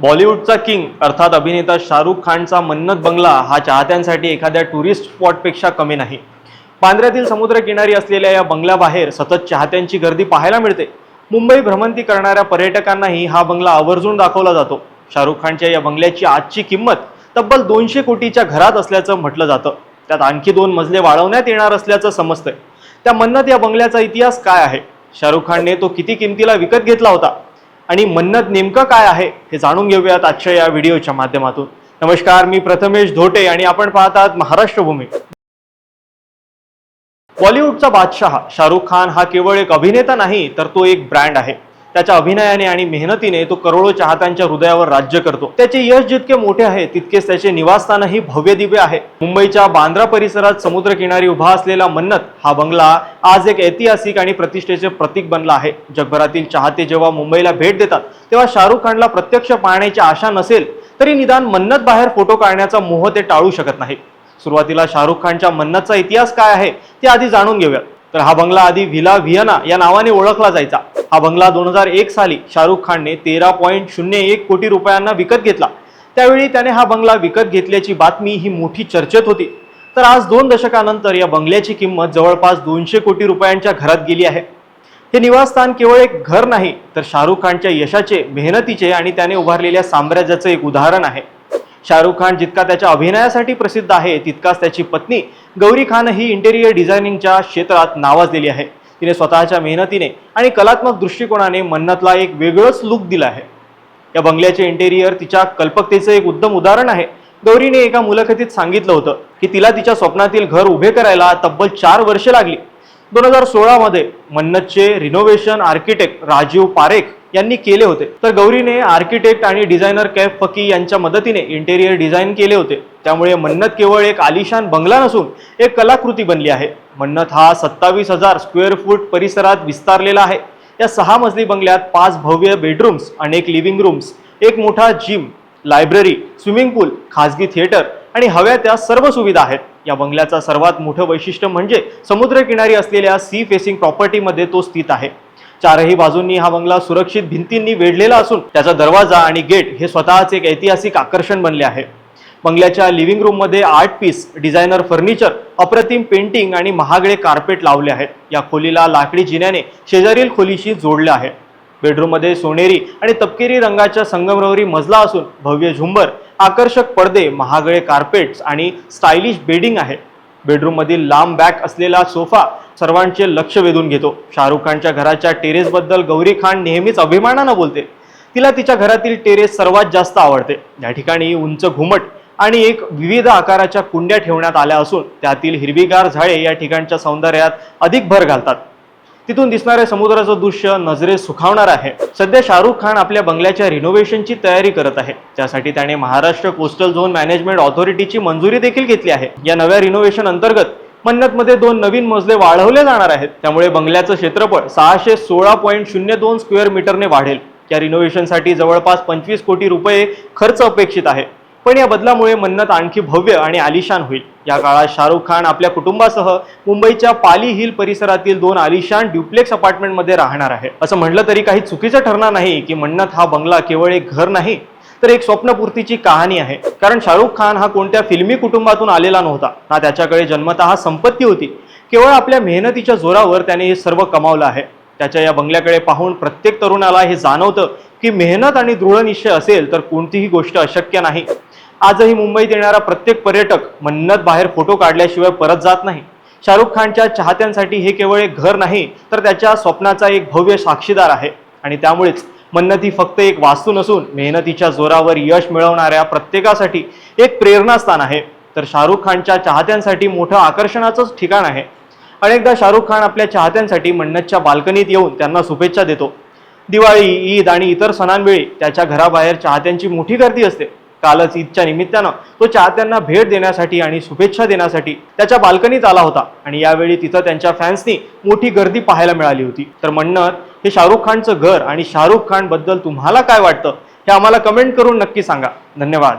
बॉलिवूडचा king अर्थात अभिनेता शाहरुख खानचा मन्नत बंगला हा चाहत्यांसाठी एखाद्या टुरिस्ट स्पॉटपेक्षा कमी नाही. बांद्र्यातील समुद्रकिनारी असलेल्या या बंगल्याबाहेर सतत चाहत्यांची गर्दी पाहायला मिळते. मुंबई भ्रमंती करणाऱ्या पर्यटकांनाही हा बंगला आवर्जून दाखवला जातो. शाहरुख खानच्या या बंगल्याची आजची किंमत तब्बल दोनशे कोटीच्या घरात असल्याचं म्हटलं जातं. त्यात आणखी दोन मजले वाढवण्यात येणार असल्याचं समजतंय. त्या मन्नत या बंगल्याचा इतिहास काय आहे? शाहरुख खानने तो किती किमतीला विकत घेतला होता? आणि मन्नत नेमकं काय आहे हे जाणून घेऊयात आजच्या या व्हिडिओच्या माध्यमातून. नमस्कार मी प्रथमेश धोटे आणि आपण पाहतात आहात महाराष्ट्र भूमी. बॉलिवूडचा बादशहा शाहरुख खान हा केवळ एक अभिनेता नाही तर तो एक ब्रँड आहे. त्याच्या अभिनयाने आणि मेहनतीने तो करोडो चाहत्यांच्या हृदयावर राज्य करतो. त्याचे यश जितके मोठे आहे तितकेच त्याचे निवासस्थानही भव्य दिव्य आहे. मुंबईच्या बांद्रा परिसरात समुद्रकिनारी उभा असलेला मन्नत हा बंगला आज एक ऐतिहासिक आणि प्रतिष्ठेचे प्रतीक बनला आहे. जगभरातील चाहते जेव्हा मुंबईला भेट देतात तेव्हा शाहरुख खानला प्रत्यक्ष पाहण्याची आशा नसेल तरी निदान मन्नत बाहेर फोटो काढण्याचा मोह ते टाळू शकत नाही सुरुवातीला शाहरुख खानच्या मन्नतचा इतिहास काय आहे ते आधी जाणून घेऊयात तर हा बंगला आधी व्हिला व्हिएना या नावाने ओळखला जायचा. हा बंगला दोन हजार एक साली शाहरुख खानने तेरा पॉईंट शून्य एक कोटी रुपयांना विकत घेतला. त्यावेळी त्याने हा बंगला विकत घेतल्याची बातमी ही मोठी चर्चेत होती. तर आज दोन दशकानंतर या बंगल्याची किंमत जवळपास दोनशे कोटी रुपयांच्या घरात गेली आहे. हे निवासस्थान केवळ एक घर नाही तर शाहरुख खानच्या यशाचे मेहनतीचे आणि त्याने उभारलेल्या साम्राज्याचं एक उदाहरण आहे. शाहरुख खान जितका त्याच्या अभिनयासाठी प्रसिद्ध आहे तितकाच त्याची पत्नी गौरी खान ही इंटेरियर डिझायनिंगच्या क्षेत्रात नावाजलेली आहे. तिने स्वतःच्या मेहनतीने आणि कलात्मक दृष्टिकोनाने मन्नतला एक वेगळंच लुक दिलं आहे. या बंगल्याचे इंटेरियर तिच्या कल्पकतेचं एक उत्तम उदाहरण आहे. गौरीने एका मुलाखतीत सांगितलं होतं की तिला तिच्या स्वप्नातील घर उभे करायला तब्बल चार वर्षे लागली. दोन हजार सोळामध्ये मन्नतचे रिनोव्हेशन आर्किटेक्ट राजीव पारेख यांनी केले होते. तर गौरीने आर्किटेक्ट आणि डिझायनर कैफ फकी यांच्या मदतीने इंटेरियर डिझाईन केले होते. त्यामुळे मन्नत केवळ एक आलिशान बंगला नसून एक कलाकृती बनली आहे. मन्नत हा सत्तावीस हजार स्क्वेअर फूट परिसरात विस्तारलेला आहे. या सहा मजली बंगल्यात पाच भव्य बेडरूम्स अनेक लिव्हिंग रूम्स एक मोठा जिम लायब्ररी स्विमिंग पूल खासगी थिएटर आणि हव्या त्या सर्व सुविधा आहेत. या बंगल्याचा सर्वात मोठं वैशिष्ट्य म्हणजे समुद्रकिनारी असलेल्या सी फेसिंग प्रॉपर्टीमध्ये तो स्थित आहे. चारही बाजूंनी हा बंगला सुरक्षित भिंतींनी वेढलेला असून त्याचा दरवाजा आणि गेट हे स्वतःच एक ऐतिहासिक आकर्षण बनले आहे. बंगल्याच्या लिव्हिंग रूममध्ये आर्ट पीस डिझायनर फर्निचर अप्रतिम पेंटिंग आणि महागडे कार्पेट लावले आहेत. या खोलीला लाकडी जिन्याने शेजारील खोलीशी जोडले आहे. बेडरूममध्ये सोनेरी आणि तपकिरी रंगाच्या संगमरवरी मजला असून भव्य झुंबर आकर्षक पडदे महागडे कार्पेट्स आणि स्टायलिश बेडिंग आहे. बेडरूममधील लांब बॅक असलेला सोफा सर्वांचे लक्ष वेधून घेतो. शाहरुख खानच्या घराच्या टेरेसबद्दल गौरी खान नेहमीच अभिमानानं बोलते. तिला तिच्या घरातील टेरेस सर्वात जास्त आवडते. या ठिकाणी उंच घुमट आणि एक विविध आकाराच्या कुंड्या ठेवण्यात आल्या असून त्यातील हिरवीगार झाडे या ठिकाणच्या सौंदर्यात अधिक भर घालतात. तिथून दिसणारे समुद्राचं दृश्य नजरे सुखावणार आहे. सध्या शाहरुख खान आपल्या बंगल्याच्या रिनोव्हेशनची तयारी करत आहे. त्यासाठी त्याने महाराष्ट्र कोस्टल झोन मॅनेजमेंट ऑथॉरिटीची मंजुरी देखील घेतली आहे. या नव्या रिनोव्हेशन अंतर्गत मन्नतमध्ये दोन नवीन मजले वाढवले जाणार आहेत. त्यामुळे बंगल्याचं क्षेत्रफळ सहाशे सोळा पॉईंट शून्य दोन स्क्वेअर मीटरने वाढेल. या रिनोव्हेशनसाठी जवळपास पंचवीस कोटी रुपये खर्च अपेक्षित आहे. पण या बदलामुळे मन्नत आणखी भव्य आणि आलिशान होईल. या काळात शाहरुख खान आपल्या कुटुंबासह मुंबईच्या पाली हिल परिसरातील दोन आलिशान ड्युप्लेक्स अपार्टमेंटमध्ये राहणार आहे. असं म्हटलं तरी काही चुकीचं ठरणार नाही की मन्नत हा बंगला केवळ एक घर नाही तर एक स्वप्नपूर्तीची कहाणी आहे. कारण शाहरुख खान हा कोणत्या फिल्मी कुटुंबातून आलेला नव्हता. ना त्याच्याकडे जन्मतः संपत्ती होती. केवळ आपल्या मेहनतीच्या जोरावर त्याने हे सर्व कमावलं आहे. त्याच्या या बंगल्याकडे पाहून प्रत्येक तरुणाला हे जाणवतं की मेहनत आणि दृढनिश्चय असेल तर कोणतीही गोष्ट अशक्य नाही. आजही मुंबईत येणारा प्रत्येक पर्यटक मन्नत बाहेर फोटो काढल्याशिवाय परत जात नाही. शाहरुख खानच्या चाहत्यांसाठी हे केवळ एक घर नाही तर त्याच्या स्वप्नाचा एक भव्य साक्षीदार आहे. आणि त्यामुळेच मन्नत ही फक्त एक वास्तू नसून मेहनतीच्या जोरावर यश मिळवणाऱ्या प्रत्येकासाठी एक प्रेरणास्थान आहे. तर शाहरुख खानच्या चाहत्यांसाठी मोठं आकर्षणाचंच ठिकाण आहे. अनेकदा शाहरुख खान आपल्या चाहत्यांसाठी मन्नतच्या बाल्कनीत येऊन त्यांना शुभेच्छा देतो. दिवाळी ईद आणि इतर सणांवेळी त्याच्या घराबाहेर चाहत्यांची मोठी गर्दी असते. कालच ईदच्या निमित्तानं. तो चाहत्यांना भेट देण्यासाठी आणि शुभेच्छा देण्यासाठी त्याच्या बाल्कनीत आला होता. आणि यावेळी तिथं त्यांच्या फॅन्सनी मोठी गर्दी पाहायला मिळाली होती. तर मन्नत हे शाहरुख खानचं घर आणि शाहरुख खानबद्दल तुम्हाला काय वाटतं? हे आम्हाला कमेंट करून नक्की सांगा. धन्यवाद.